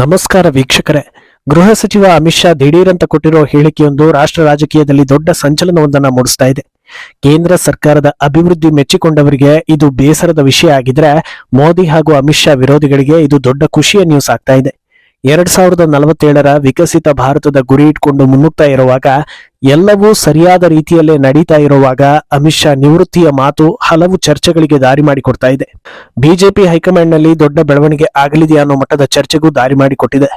ನಮಸ್ಕಾರ ವೀಕ್ಷಕರೇ. ಗೃಹ ಸಚಿವ ಅಮಿತ್ ಶಾ ದಿಢೀರಂತ ಕೊಟ್ಟಿರೋ ಹೇಳಿಕೆಯೊಂದು ರಾಷ್ಟ್ರ ರಾಜಕೀಯದಲ್ಲಿ ದೊಡ್ಡ ಸಂಚಲನವೊಂದನ್ನ ಮೂಡಿಸ್ತಾ ಇದೆ. ಕೇಂದ್ರ ಸರ್ಕಾರದ ಅಭಿವೃದ್ಧಿ ಮೆಚ್ಚಿಕೊಂಡವರಿಗೆ ಇದು ಬೇಸರದ ವಿಷಯ ಆಗಿದ್ರೆ ಮೋದಿ ಹಾಗೂ ಅಮಿತ್ ಶಾ ವಿರೋಧಿಗಳಿಗೆ ಇದು ದೊಡ್ಡ ಖುಷಿಯ ನ್ಯೂಸ್ ಆಗ್ತಾ ಇದೆ. ಎರಡ್ ಸಾವಿರದ ನಲವತ್ತೇಳರ ವಿಕಸಿತ ಭಾರತದ ಗುರಿ ಇಟ್ಕೊಂಡು ಮುನ್ನುಗ್ತಾ ಇರುವಾಗ, ಎಲ್ಲವೂ ಸರಿಯಾದ ರೀತಿಯಲ್ಲೇ ನಡೀತಾ ಇರುವಾಗ ಅಮಿತ್ ಶಾ ನಿವೃತ್ತಿಯ ಮಾತು ಹಲವು ಚರ್ಚೆಗಳಿಗೆ ದಾರಿ ಮಾಡಿಕೊಡ್ತಾ ಇದೆ. ಬಿಜೆಪಿ ಹೈಕಮಾಂಡ್ನಲ್ಲಿ ದೊಡ್ಡ ಬೆಳವಣಿಗೆ ಆಗಲಿದೆಯಾ ಅನ್ನೋ ಮಟ್ಟದ ಚರ್ಚೆಗೂ ದಾರಿ ಮಾಡಿಕೊಟ್ಟಿದೆ.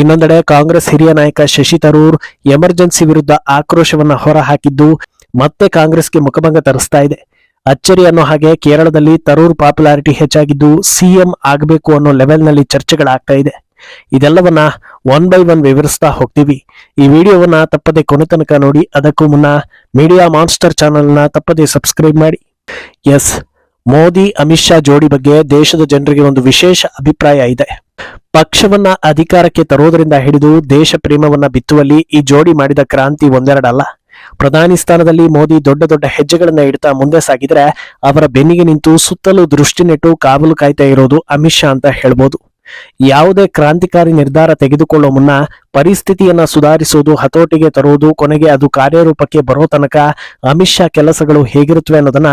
ಇನ್ನೊಂದೆಡೆ ಕಾಂಗ್ರೆಸ್ ಹಿರಿಯ ನಾಯಕ ಶಶಿ ತರೂರ್ ಎಮರ್ಜೆನ್ಸಿ ವಿರುದ್ಧ ಆಕ್ರೋಶವನ್ನ ಹೊರಹಾಕಿದ್ದು ಮತ್ತೆ ಕಾಂಗ್ರೆಸ್ಗೆ ಮುಖಭಂಗ ತರಿಸ್ತಾ ಇದೆ. ಅಚ್ಚರಿ ಅನ್ನೋ ಹಾಗೆ ಕೇರಳದಲ್ಲಿ ತರೂರ್ ಪಾಪ್ಯುಲಾರಿಟಿ ಹೆಚ್ಚಾಗಿದ್ದು ಸಿಎಂ ಆಗಬೇಕು ಅನ್ನೋ ಲೆವೆಲ್ನಲ್ಲಿ ಚರ್ಚೆಗಳಾಗ್ತಾ ಇದೆ. ಇದೆಲ್ಲವನ್ನ ಒನ್ ಬೈ ಒನ್ ವಿವರಿಸ್ತಾ ಹೋಗ್ತೀವಿ. ಈ ವಿಡಿಯೋವನ್ನ ತಪ್ಪದೆ ಕೊನೆ ತನಕ ನೋಡಿ, ಅದಕ್ಕೂ ಮುನ್ನ ಮೀಡಿಯಾ ಮಾನ್ಸ್ಟರ್ ಚಾನೆಲ್ನ ತಪ್ಪದೆ ಸಬ್ಸ್ಕ್ರೈಬ್ ಮಾಡಿ. ಎಸ್ ಮೋದಿ, ಅಮಿತ್ ಶಾ ಜೋಡಿ ಬಗ್ಗೆ ದೇಶದ ಜನರಿಗೆ ಒಂದು ವಿಶೇಷ ಅಭಿಪ್ರಾಯ ಇದೆ. ಪಕ್ಷವನ್ನ ಅಧಿಕಾರಕ್ಕೆ ತರೋದರಿಂದ ಹಿಡಿದು ದೇಶ ಪ್ರೇಮವನ್ನ ಬಿತ್ತುವಲ್ಲಿ ಈ ಜೋಡಿ ಮಾಡಿದ ಕ್ರಾಂತಿ ಒಂದೆರಡಲ್ಲ ಪ್ರಧಾನಿ ಸ್ಥಾನದಲ್ಲಿ ಮೋದಿ ದೊಡ್ಡ ದೊಡ್ಡ ಹೆಜ್ಜೆಗಳನ್ನ ಇಡ್ತಾ ಮುಂದೆ ಸಾಗಿದ್ರೆ ಅವರ ಬೆನ್ನಿಗೆ ನಿಂತು ಸುತ್ತಲೂ ದೃಷ್ಟಿ ನೆಟ್ಟು ಕಾವಲು ಕಾಯ್ತಾ ಇರೋದು ಅಮಿತ್ ಶಾ ಅಂತ ಹೇಳ್ಬೋದು. ಯಾವುದೇ ಕ್ರಾಂತಿಕಾರಿ ನಿರ್ಧಾರ ತೆಗೆದುಕೊಳ್ಳೋ ಮುನ್ನ ಪರಿಸ್ಥಿತಿಯನ್ನ ಸುಧಾರಿಸುವುದು ಹತೋಟಿಗೆ ತರುವುದು ಕೊನೆಗೆ ಅದು ಕಾರ್ಯರೂಪಕ್ಕೆ ಬರೋ ತನಕ ಅಮಿತ್ ಕೆಲಸಗಳು ಹೇಗಿರುತ್ತವೆ ಅನ್ನೋದನ್ನ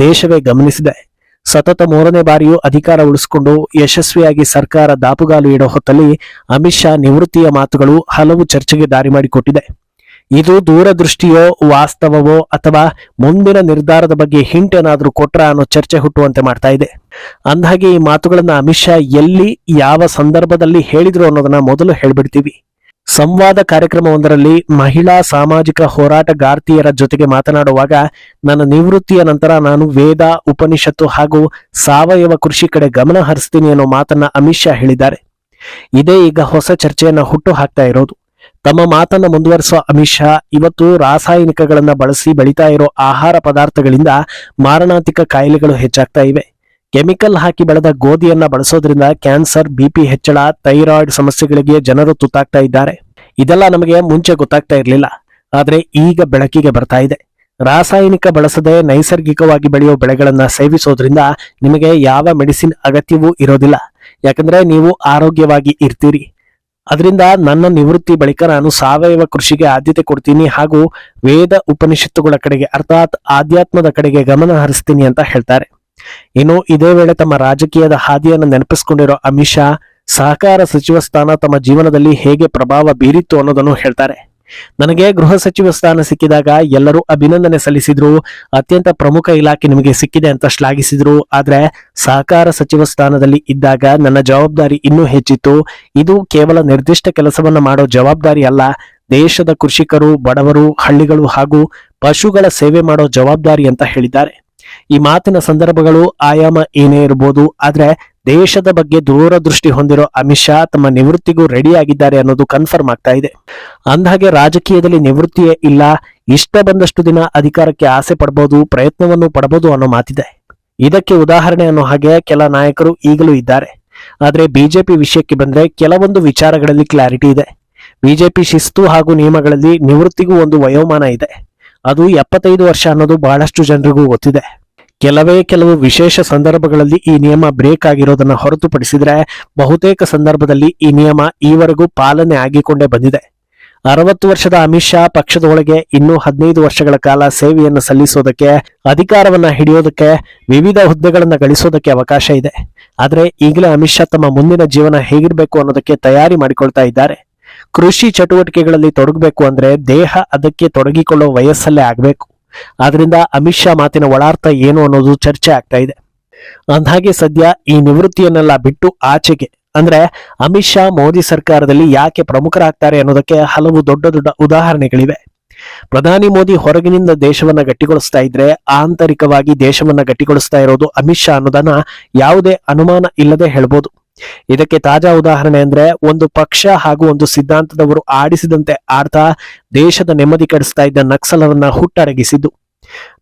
ದೇಶವೇ ಗಮನಿಸಿದೆ. ಸತತ ಮೂರನೇ ಬಾರಿಯೂ ಅಧಿಕಾರ ಉಳಿಸಿಕೊಂಡು ಯಶಸ್ವಿಯಾಗಿ ಸರ್ಕಾರ ದಾಪುಗಾಲು ಇಡೋ ಹೊತ್ತಲ್ಲಿ ಅಮಿತ್ ನಿವೃತ್ತಿಯ ಮಾತುಗಳು ಹಲವು ಚರ್ಚೆಗೆ ದಾರಿ ಮಾಡಿಕೊಟ್ಟಿದೆ. ಇದು ದೂರದೃಷ್ಟಿಯೋ, ವಾಸ್ತವವೋ ಅಥವಾ ಮುಂದಿನ ನಿರ್ಧಾರದ ಬಗ್ಗೆ ಹಿಂಟ್ ಏನಾದರೂ ಕೊಟ್ರ ಅನ್ನೋ ಚರ್ಚೆ ಹುಟ್ಟುವಂತೆ ಮಾಡ್ತಾ ಇದೆ. ಅಂದಹಾಗೆ ಈ ಮಾತುಗಳನ್ನ ಅಮಿತ್ ಎಲ್ಲಿ, ಯಾವ ಸಂದರ್ಭದಲ್ಲಿ ಹೇಳಿದ್ರು ಅನ್ನೋದನ್ನ ಮೊದಲು ಹೇಳ್ಬಿಡ್ತೀವಿ. ಸಂವಾದ ಕಾರ್ಯಕ್ರಮವೊಂದರಲ್ಲಿ ಮಹಿಳಾ ಸಾಮಾಜಿಕ ಹೋರಾಟಗಾರ್ತಿಯರ ಜೊತೆಗೆ ಮಾತನಾಡುವಾಗ ನನ್ನ ನಿವೃತ್ತಿಯ ನಂತರ ನಾನು ವೇದ, ಉಪನಿಷತ್ತು ಹಾಗೂ ಸಾವಯವ ಕೃಷಿ ಕಡೆ ಗಮನ ಹರಿಸ್ತೀನಿ ಅನ್ನೋ ಮಾತನ್ನ ಅಮಿತ್ ಹೇಳಿದ್ದಾರೆ. ಇದೇ ಈಗ ಹೊಸ ಚರ್ಚೆಯನ್ನ ಹುಟ್ಟು ಹಾಕ್ತಾ ಇರೋದು. ತಮ್ಮ ಮಾತನ್ನ ಮುಂದುವರಿಸುವ ಅಮಿತ್ ಶಾ ಇವತ್ತು ರಾಸಾಯನಿಕಗಳನ್ನ ಬಳಸಿ ಬೆಳೀತಾ ಇರೋ ಆಹಾರ ಪದಾರ್ಥಗಳಿಂದ ಮಾರಣಾಂತಿಕ ಕಾಯಿಲೆಗಳು ಹೆಚ್ಚಾಗ್ತಾ ಇವೆ. ಕೆಮಿಕಲ್ ಹಾಕಿ ಬೆಳೆದ ಗೋಧಿಯನ್ನ ಬಳಸೋದ್ರಿಂದ ಕ್ಯಾನ್ಸರ್ ಬಿಪಿ ಹೆಚ್ಚಳ, ಥೈರಾಯ್ಡ್ ಸಮಸ್ಯೆಗಳಿಗೆ ಜನರು ತುತ್ತಾಗ್ತಾ ಇದ್ದಾರೆ. ಇದೆಲ್ಲ ನಮಗೆ ಮುಂಚೆ ಗೊತ್ತಾಗ್ತಾ ಇರಲಿಲ್ಲ. ಆದರೆ ಈಗ ಬೆಳಕಿಗೆ ಬರ್ತಾ ಇದೆ. ರಾಸಾಯನಿಕ ಬಳಸದೆ ನೈಸರ್ಗಿಕವಾಗಿ ಬೆಳೆಯೋ ಬೆಳೆಗಳನ್ನ ಸೇವಿಸೋದ್ರಿಂದ ನಿಮಗೆ ಯಾವ ಮೆಡಿಸಿನ್ ಅಗತ್ಯವೂ ಇರೋದಿಲ್ಲ. ಯಾಕಂದ್ರೆ ನೀವು ಆರೋಗ್ಯವಾಗಿ ಇರ್ತೀರಿ. ಅದರಿಂದ ನನ್ನ ನಿವೃತ್ತಿ ಬಳಿಕ ನಾನು ಸಾವಯವ ಕೃಷಿಗೆ ಆದ್ಯತೆ ಕೊಡ್ತೀನಿ ಹಾಗೂ ವೇದ ಉಪನಿಷತ್ತುಗಳ ಕಡೆಗೆ ಅರ್ಥಾತ್ ಆಧ್ಯಾತ್ಮದ ಕಡೆಗೆ ಗಮನ ಹರಿಸ್ತೀನಿ ಅಂತ ಹೇಳ್ತಾರೆ. ಇನ್ನು ಇದೇ ವೇಳೆ ತಮ್ಮ ರಾಜಕೀಯದ ಹಾದಿಯನ್ನು ನೆನಪಿಸಿಕೊಂಡಿರೋ ಅಮಿತ್ ಸಹಕಾರ ಸಚಿವ ಸ್ಥಾನ ತಮ್ಮ ಜೀವನದಲ್ಲಿ ಹೇಗೆ ಪ್ರಭಾವ ಬೀರಿತ್ತು ಅನ್ನೋದನ್ನು ಹೇಳ್ತಾರೆ. ನನಗೆ ಗೃಹ ಸಚಿವ ಸ್ಥಾನ ಸಿಕ್ಕಿದಾಗ ಎಲ್ಲರೂ ಅಭಿನಂದನೆ ಸಲ್ಲಿಸಿದ್ರು. ಅತ್ಯಂತ ಪ್ರಮುಖ ಇಲಾಖೆ ನಿಮಗೆ ಸಿಕ್ಕಿದೆ ಅಂತ ಶ್ಲಾಘಿಸಿದ್ರು. ಆದ್ರೆ ಸಹಕಾರ ಸಚಿವ ಸ್ಥಾನದಲ್ಲಿ ಇದ್ದಾಗ ನನ್ನ ಜವಾಬ್ದಾರಿ ಇನ್ನೂ ಹೆಚ್ಚಿತ್ತು. ಇದು ಕೇವಲ ನಿರ್ದಿಷ್ಟ ಕೆಲಸವನ್ನ ಮಾಡೋ ಜವಾಬ್ದಾರಿ ಅಲ್ಲ. ದೇಶದ ಕೃಷಿಕರು, ಬಡವರು, ಹಳ್ಳಿಗಳು ಹಾಗೂ ಪಶುಗಳ ಸೇವೆ ಮಾಡೋ ಜವಾಬ್ದಾರಿ ಅಂತ ಹೇಳಿದ್ದಾರೆ. ಈ ಮಾತಿನ ಸಂದರ್ಭಗಳು ಆಯಾಮ ಏನೇ ಇರಬಹುದು ಆದ್ರೆ ದೇಶದ ಬಗ್ಗೆ ದೂರದೃಷ್ಟಿ ಹೊಂದಿರೋ ಅಮಿತ್ ಶಾ ತಮ್ಮ ನಿವೃತ್ತಿಗೂ ರೆಡಿ ಆಗಿದ್ದಾರೆ ಅನ್ನೋದು ಕನ್ಫರ್ಮ್ ಆಗ್ತಾ ಇದೆ. ಅಂದಹಾಗೆ ರಾಜಕೀಯದಲ್ಲಿ ನಿವೃತ್ತಿಯೇ ಇಲ್ಲ, ಇಷ್ಟ ಬಂದಷ್ಟು ದಿನ ಅಧಿಕಾರಕ್ಕೆ ಆಸೆ ಪಡಬಹುದು ಪ್ರಯತ್ನವನ್ನು ಪಡಬಹುದು ಅನ್ನೋ ಮಾತಿದೆ. ಇದಕ್ಕೆ ಉದಾಹರಣೆ ಅನ್ನೋ ಹಾಗೆ ಕೆಲ ನಾಯಕರು ಈಗಲೂ ಇದ್ದಾರೆ. ಆದ್ರೆ ಬಿಜೆಪಿ ವಿಷಯಕ್ಕೆ ಬಂದ್ರೆ ಕೆಲವೊಂದು ವಿಚಾರಗಳಲ್ಲಿ ಕ್ಲಾರಿಟಿ ಇದೆ. ಬಿಜೆಪಿ ಶಿಸ್ತು ಹಾಗೂ ನಿಯಮಗಳಲ್ಲಿ ನಿವೃತ್ತಿಗೂ ಒಂದು ವಯೋಮಾನ ಇದೆ. ಅದು ಎಪ್ಪತ್ತೈದು ವರ್ಷ ಅನ್ನೋದು ಬಹಳಷ್ಟು ಜನರಿಗೂ ಗೊತ್ತಿದೆ. ಕೆಲವೇ ಕೆಲವು ವಿಶೇಷ ಸಂದರ್ಭಗಳಲ್ಲಿ ಈ ನಿಯಮ ಬ್ರೇಕ್ ಆಗಿರೋದನ್ನ ಹೊರತುಪಡಿಸಿದರೆ ಬಹುತೇಕ ಸಂದರ್ಭದಲ್ಲಿ ಈ ನಿಯಮ ಈವರೆಗೂ ಪಾಲನೆ ಆಗಿಕೊಂಡೇ ಬಂದಿದೆ. ಅರವತ್ತು ವರ್ಷದ ಅಮಿತ್ ಶಾ ಪಕ್ಷದ ಒಳಗೆ ಇನ್ನೂ ಹದಿನೈದು ವರ್ಷಗಳ ಕಾಲ ಸೇವೆಯನ್ನು ಸಲ್ಲಿಸೋದಕ್ಕೆ, ಅಧಿಕಾರವನ್ನ ಹಿಡಿಯೋದಕ್ಕೆ, ವಿವಿಧ ಹುದ್ದೆಗಳನ್ನು ಗಳಿಸೋದಕ್ಕೆ ಅವಕಾಶ ಇದೆ. ಆದರೆ ಈಗಲೇ ಅಮಿತ್ ಶಾ ತಮ್ಮ ಮುಂದಿನ ಜೀವನ ಹೇಗಿರಬೇಕು ಅನ್ನೋದಕ್ಕೆ ತಯಾರಿ ಮಾಡಿಕೊಳ್ತಾ ಇದ್ದಾರೆ. ಕೃಷಿ ಚಟುವಟಿಕೆಗಳಲ್ಲಿ ತೊಡಗಬೇಕು ಅಂದ್ರೆ ದೇಹ ಅದಕ್ಕೆ ತೊಡಗಿಕೊಳ್ಳೋ ವಯಸ್ಸಲ್ಲೇ ಆಗ್ಬೇಕು. ಆದ್ರಿಂದ ಅಮಿತ್ ಶಾ ಮಾತಿನ ಒಳಾರ್ಥ ಏನು ಅನ್ನೋದು ಚರ್ಚೆ ಆಗ್ತಾ ಇದೆ. ಅಂದ್ಹಾಗೆ ಸದ್ಯ ಈ ನಿವೃತ್ತಿಯನ್ನೆಲ್ಲ ಬಿಟ್ಟು ಆಚೆಗೆ ಅಂದ್ರೆ ಅಮಿತ್ ಶಾ ಮೋದಿ ಸರ್ಕಾರದಲ್ಲಿ ಯಾಕೆ ಪ್ರಮುಖರಾಗ್ತಾರೆ ಅನ್ನೋದಕ್ಕೆ ಹಲವು ದೊಡ್ಡ ದೊಡ್ಡ ಉದಾಹರಣೆಗಳಿವೆ. ಪ್ರಧಾನಿ ಮೋದಿ ಹೊರಗಿನಿಂದ ದೇಶವನ್ನ ಗಟ್ಟಿಗೊಳಿಸ್ತಾ ಇದ್ರೆ ಆಂತರಿಕವಾಗಿ ದೇಶವನ್ನ ಗಟ್ಟಿಗೊಳಿಸ್ತಾ ಇರೋದು ಅಮಿತ್ ಶಾ ಅನ್ನೋದನ್ನ ಯಾವುದೇ ಅನುಮಾನ ಇಲ್ಲದೆ ಹೇಳ್ಬೋದು. ಇದಕ್ಕೆ ತಾಜಾ ಉದಾಹರಣೆ ಅಂದ್ರೆ ಒಂದು ಪಕ್ಷ ಹಾಗೂ ಒಂದು ಸಿದ್ಧಾಂತದವರು ಆಡಿಸಿದಂತೆ ಆಡ್ತಾ ದೇಶದ ನೆಮ್ಮದಿ ಕೆಡಿಸ್ತಾ ಇದ್ದ ನಕ್ಸಲರನ್ನ ಹುಟ್ಟಡಗಿಸಿದ್ದು.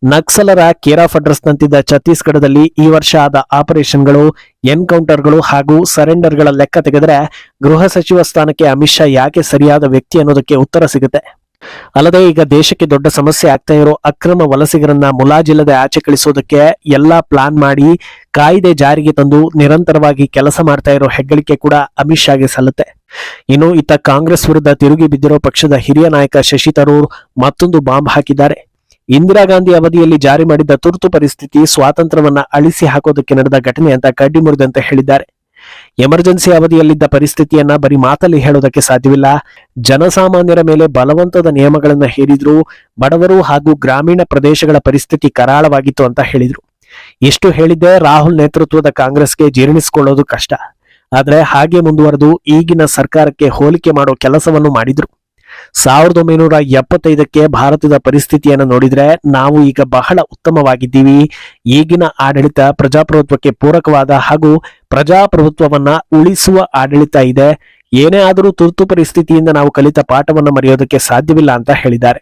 ನಕ್ಸಲರ ಕೇರ್ ಆಫ್ ಅಡ್ರೆಸ್ ನಂತಿದ್ದ ಛತ್ತೀಸ್ಗಢದಲ್ಲಿ ಈ ವರ್ಷ ಆದ ಆಪರೇಷನ್ಗಳು, ಎನ್ಕೌಂಟರ್ಗಳು ಹಾಗೂ ಸರೆಂಡರ್ಗಳ ಲೆಕ್ಕ ತೆಗೆದರೆ ಗೃಹ ಸಚಿವ ಸ್ಥಾನಕ್ಕೆ ಅಮಿತ್ ಶಾ ಯಾಕೆ ಸರಿಯಾದ ವ್ಯಕ್ತಿ ಅನ್ನೋದಕ್ಕೆ ಉತ್ತರ ಸಿಗುತ್ತೆ. ಅಲ್ಲದೆ ಈಗ ದೇಶಕ್ಕೆ ದೊಡ್ಡ ಸಮಸ್ಯೆ ಆಗ್ತಾ ಇರೋ ಅಕ್ರಮ ವಲಸಿಗರನ್ನ ಮುಲಾಜಿಲ್ಲದೆ ಆಚೆ ಕಳಿಸೋದಕ್ಕೆ ಎಲ್ಲಾ ಪ್ಲಾನ್ ಮಾಡಿ ಕಾಯ್ದೆ ಜಾರಿಗೆ ತಂದು ನಿರಂತರವಾಗಿ ಕೆಲಸ ಮಾಡ್ತಾ ಇರೋ ಹೆಗ್ಗಳಿಕೆ ಕೂಡ ಅಮಿತ್ ಶಾಗೆ ಸಲ್ಲುತ್ತೆ. ಇನ್ನು ಇತ್ತ ಕಾಂಗ್ರೆಸ್ ವಿರುದ್ಧ ತಿರುಗಿ ಬಿದ್ದಿರೋ ಪಕ್ಷದ ಹಿರಿಯ ನಾಯಕ ಶಶಿ ತರೂರ್ ಮತ್ತೊಂದು ಬಾಂಬ್ ಹಾಕಿದ್ದಾರೆ. ಇಂದಿರಾ ಗಾಂಧಿ ಅವಧಿಯಲ್ಲಿ ಜಾರಿ ಮಾಡಿದ್ದ ತುರ್ತು ಪರಿಸ್ಥಿತಿ ಸ್ವಾತಂತ್ರ್ಯವನ್ನ ಅಳಿಸಿ ಹಾಕೋದಕ್ಕೆ ನಡೆದ ಘಟನೆ ಅಂತ ಕಡ್ಡಿ ಮುರಿದಂತೆ ಹೇಳಿದ್ದಾರೆ. ಎಮರ್ಜೆನ್ಸಿ ಅವಧಿಯಲ್ಲಿದ್ದ ಪರಿಸ್ಥಿತಿಯನ್ನ ಬರೀ ಮಾತಲ್ಲಿ ಹೇಳೋದಕ್ಕೆ ಸಾಧ್ಯವಿಲ್ಲ. ಜನಸಾಮಾನ್ಯರ ಮೇಲೆ ಬಲವಂತದ ನಿಯಮಗಳನ್ನು ಹೇರಿದ್ರು, ಬಡವರು ಹಾಗೂ ಗ್ರಾಮೀಣ ಪ್ರದೇಶಗಳ ಪರಿಸ್ಥಿತಿ ಕರಾಳವಾಗಿತ್ತು ಅಂತ ಹೇಳಿದ್ರು. ಎಷ್ಟು ಹೇಳಿದ್ದೆ ರಾಹುಲ್ ನೇತೃತ್ವದ ಕಾಂಗ್ರೆಸ್ಗೆ ಜೀರ್ಣಿಸಿಕೊಳ್ಳೋದು ಕಷ್ಟ. ಆದ್ರೆ ಹಾಗೆ ಮುಂದುವರೆದು ಈಗಿನ ಸರ್ಕಾರಕ್ಕೆ ಹೋಲಿಕೆ ಮಾಡೋ ಕೆಲಸವನ್ನು ಮಾಡಿದ್ರು. ಸಾವಿರದ ಒಂಬೈನೂರ ಎಪ್ಪತ್ತೈದಕ್ಕೆ ಭಾರತದ ಪರಿಸ್ಥಿತಿಯನ್ನು ನೋಡಿದ್ರೆ ನಾವು ಈಗ ಬಹಳ ಉತ್ತಮವಾಗಿದ್ದೀವಿ. ಈಗಿನ ಆಡಳಿತ ಪ್ರಜಾಪ್ರಭುತ್ವಕ್ಕೆ ಪೂರಕವಾದ ಹಾಗೂ ಪ್ರಜಾಪ್ರಭುತ್ವವನ್ನ ಉಳಿಸುವ ಆಡಳಿತ ಇದೆ. ಏನೇ ಆದರೂ ತುರ್ತು ಪರಿಸ್ಥಿತಿಯಿಂದ ನಾವು ಕಲಿತ ಪಾಠವನ್ನು ಮರೆಯೋದಕ್ಕೆ ಸಾಧ್ಯವಿಲ್ಲ ಅಂತ ಹೇಳಿದ್ದಾರೆ.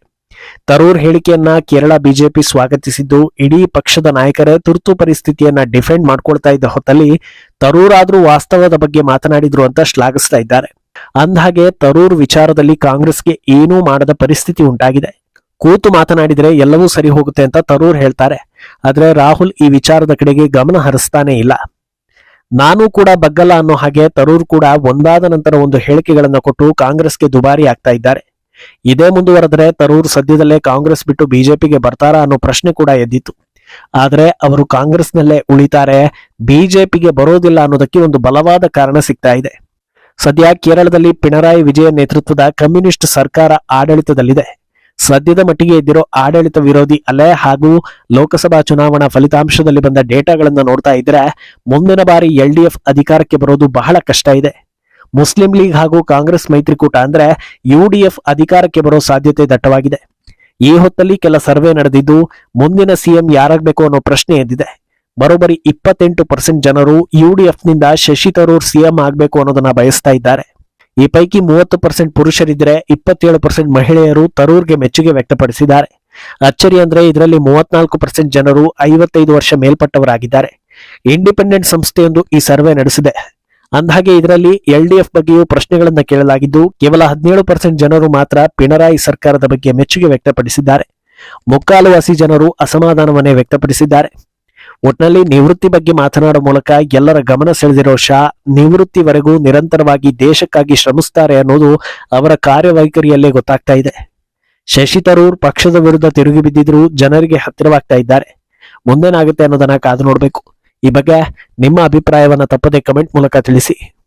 ತರೂರ್ ಹೇಳಿಕೆಯನ್ನ ಕೇರಳ ಬಿಜೆಪಿ ಸ್ವಾಗತಿಸಿದ್ದು, ಇಡೀ ಪಕ್ಷದ ನಾಯಕರೇ ತುರ್ತು ಪರಿಸ್ಥಿತಿಯನ್ನ ಡಿಫೆಂಡ್ ಮಾಡ್ಕೊಳ್ತಾ ಇದ್ದ ಹೊತ್ತಲ್ಲಿ ತರೂರ್ ಆದ್ರೂ ವಾಸ್ತವದ ಬಗ್ಗೆ ಮಾತನಾಡಿದ್ರು ಅಂತ ಶ್ಲಾಘಿಸ್ತಾ ಇದ್ದಾರೆ. ಅಂದ್ಹಾಗೆ ತರೂರ್ ವಿಚಾರದಲ್ಲಿ ಕಾಂಗ್ರೆಸ್ಗೆ ಏನೂ ಮಾಡದ ಪರಿಸ್ಥಿತಿ ಉಂಟಾಗಿದೆ. ಕೂತು ಮಾತನಾಡಿದರೆ ಎಲ್ಲವೂ ಸರಿ ಹೋಗುತ್ತೆ ಅಂತ ತರೂರ್ ಹೇಳ್ತಾರೆ. ಆದ್ರೆ ರಾಹುಲ್ ಈ ವಿಚಾರದ ಕಡೆಗೆ ಗಮನ ಹರಿಸ್ತಾನೆ ಇಲ್ಲ. ನಾನು ಕೂಡ ಬಗ್ಗಲ್ಲ ಅನ್ನೋ ಹಾಗೆ ತರೂರ್ ಕೂಡ ಒಂದಾದ ನಂತರ ಒಂದು ಹೇಳಿಕೆಗಳನ್ನು ಕೊಟ್ಟು ಕಾಂಗ್ರೆಸ್ಗೆ ದುಬಾರಿ ಆಗ್ತಾ ಇದ್ದಾರೆ. ಇದೇ ಮುಂದುವರೆದರೆ ತರೂರ್ ಸದ್ಯದಲ್ಲೇ ಕಾಂಗ್ರೆಸ್ ಬಿಟ್ಟು ಬಿಜೆಪಿಗೆ ಬರ್ತಾರಾ ಅನ್ನೋ ಪ್ರಶ್ನೆ ಕೂಡ ಎದ್ದಿತ್ತು. ಆದರೆ ಅವರು ಕಾಂಗ್ರೆಸ್ನಲ್ಲೇ ಉಳಿತಾರೆ, ಬಿಜೆಪಿಗೆ ಬರೋದಿಲ್ಲ ಅನ್ನೋದಕ್ಕೆ ಒಂದು ಬಲವಾದ ಕಾರಣ ಸಿಗ್ತಾ ಇದೆ. ಸದ್ಯ ಕೇರಳದಲ್ಲಿ ಪಿಣರಾಯಿ ವಿಜಯ ನೇತೃತ್ವದ ಕಮ್ಯುನಿಸ್ಟ್ ಸರ್ಕಾರ ಆಡಳಿತದಲ್ಲಿದೆ. ಸದ್ಯದ ಮಟ್ಟಿಗೆ ಇದ್ದಿರೋ ಆಡಳಿತ ವಿರೋಧಿ ಅಲೆ ಹಾಗೂ ಲೋಕಸಭಾ ಚುನಾವಣಾ ಫಲಿತಾಂಶದಲ್ಲಿ ಬಂದ ಡೇಟಾಗಳನ್ನು ನೋಡ್ತಾ ಇದ್ರೆ ಮುಂದಿನ ಬಾರಿ ಎಲ್ ಅಧಿಕಾರಕ್ಕೆ ಬರೋದು ಬಹಳ ಕಷ್ಟ ಇದೆ. ಮುಸ್ಲಿಂ ಲೀಗ್ ಹಾಗೂ ಕಾಂಗ್ರೆಸ್ ಮೈತ್ರಿಕೂಟ ಅಂದ್ರೆ ಯು ಅಧಿಕಾರಕ್ಕೆ ಬರೋ ಸಾಧ್ಯತೆ ದಟ್ಟವಾಗಿದೆ. ಈ ಹೊತ್ತಲ್ಲಿ ಕೆಲ ಸರ್ವೆ ನಡೆದಿದ್ದು ಮುಂದಿನ ಸಿಎಂ ಯಾರಾಗಬೇಕು ಅನ್ನೋ ಪ್ರಶ್ನೆ ಎದ್ದಿದೆ. ಬರೋಬ್ಬರಿ ಇಪ್ಪತ್ತೆಂಟು ಪರ್ಸೆಂಟ್ ಜನರು ಯುಡಿಎಫ್ನಿಂದ ಶಶಿ ತರೂರ್ ಸಿಎಂ ಆಗಬೇಕು ಅನ್ನೋದನ್ನ ಬಯಸ್ತಾ ಇದ್ದಾರೆ. ಈ ಪೈಕಿ ಮೂವತ್ತು ಪರ್ಸೆಂಟ್ ಪುರುಷರಿದ್ರೆ ಇಪ್ಪತ್ತೇಳು ಪರ್ಸೆಂಟ್ ಮಹಿಳೆಯರು ತರೂರ್ಗೆ ಮೆಚ್ಚುಗೆ ವ್ಯಕ್ತಪಡಿಸಿದ್ದಾರೆ. ಅಚ್ಚರಿ ಅಂದ್ರೆ ಇದರಲ್ಲಿ ಮೂವತ್ನಾಲ್ಕು ಪರ್ಸೆಂಟ್ ಜನರು ಐವತ್ತೈದು ವರ್ಷ ಮೇಲ್ಪಟ್ಟವರಾಗಿದ್ದಾರೆ. ಇಂಡಿಪೆಂಡೆಂಟ್ ಸಂಸ್ಥೆಯೊಂದು ಈ ಸರ್ವೆ ನಡೆಸಿದೆ. ಅಂದಹಾಗೆ ಇದರಲ್ಲಿ ಎಲ್ ಡಿ ಎಫ್ ಬಗ್ಗೆಯೂ ಪ್ರಶ್ನೆಗಳನ್ನು ಕೇಳಲಾಗಿದ್ದು, ಕೇವಲ ಹದಿನೇಳು ಪರ್ಸೆಂಟ್ ಜನರು ಮಾತ್ರ ಪಿಣರಾಯಿ ಸರ್ಕಾರದ ಬಗ್ಗೆ ಮೆಚ್ಚುಗೆ ವ್ಯಕ್ತಪಡಿಸಿದ್ದಾರೆ. ಮುಕ್ಕಾಲು ಹಸಿ ಜನರು ಅಸಮಾಧಾನವನ್ನೇ ವ್ಯಕ್ತಪಡಿಸಿದ್ದಾರೆ. ಒಟ್ನಲ್ಲಿ ನಿವೃತ್ತಿ ಬಗ್ಗೆ ಮಾತನಾಡುವ ಮೂಲಕ ಎಲ್ಲರ ಗಮನ ಸೆಳೆದಿರೋ ಶಾ ನಿವೃತ್ತಿವರೆಗೂ ನಿರಂತರವಾಗಿ ದೇಶಕ್ಕಾಗಿ ಶ್ರಮಿಸುತ್ತಾರೆ ಅನ್ನೋದು ಅವರ ಕಾರ್ಯವೈಖರಿಯಲ್ಲೇ ಗೊತ್ತಾಗ್ತಾ ಇದೆ. ಶಶಿ ತರೂರ್ ಪಕ್ಷದ ವಿರುದ್ಧ ತಿರುಗಿ ಬಿದ್ದಿದ್ರು ಜನರಿಗೆ ಹತ್ತಿರವಾಗ್ತಾ ಇದ್ದಾರೆ. ಮುಂದೇನಾಗುತ್ತೆ ಅನ್ನೋದನ್ನ ಕಾದು ನೋಡಬೇಕು. ಈ ಬಗ್ಗೆ ನಿಮ್ಮ ಅಭಿಪ್ರಾಯವನ್ನ ತಪ್ಪದೆ ಕಮೆಂಟ್ ಮೂಲಕ ತಿಳಿಸಿ.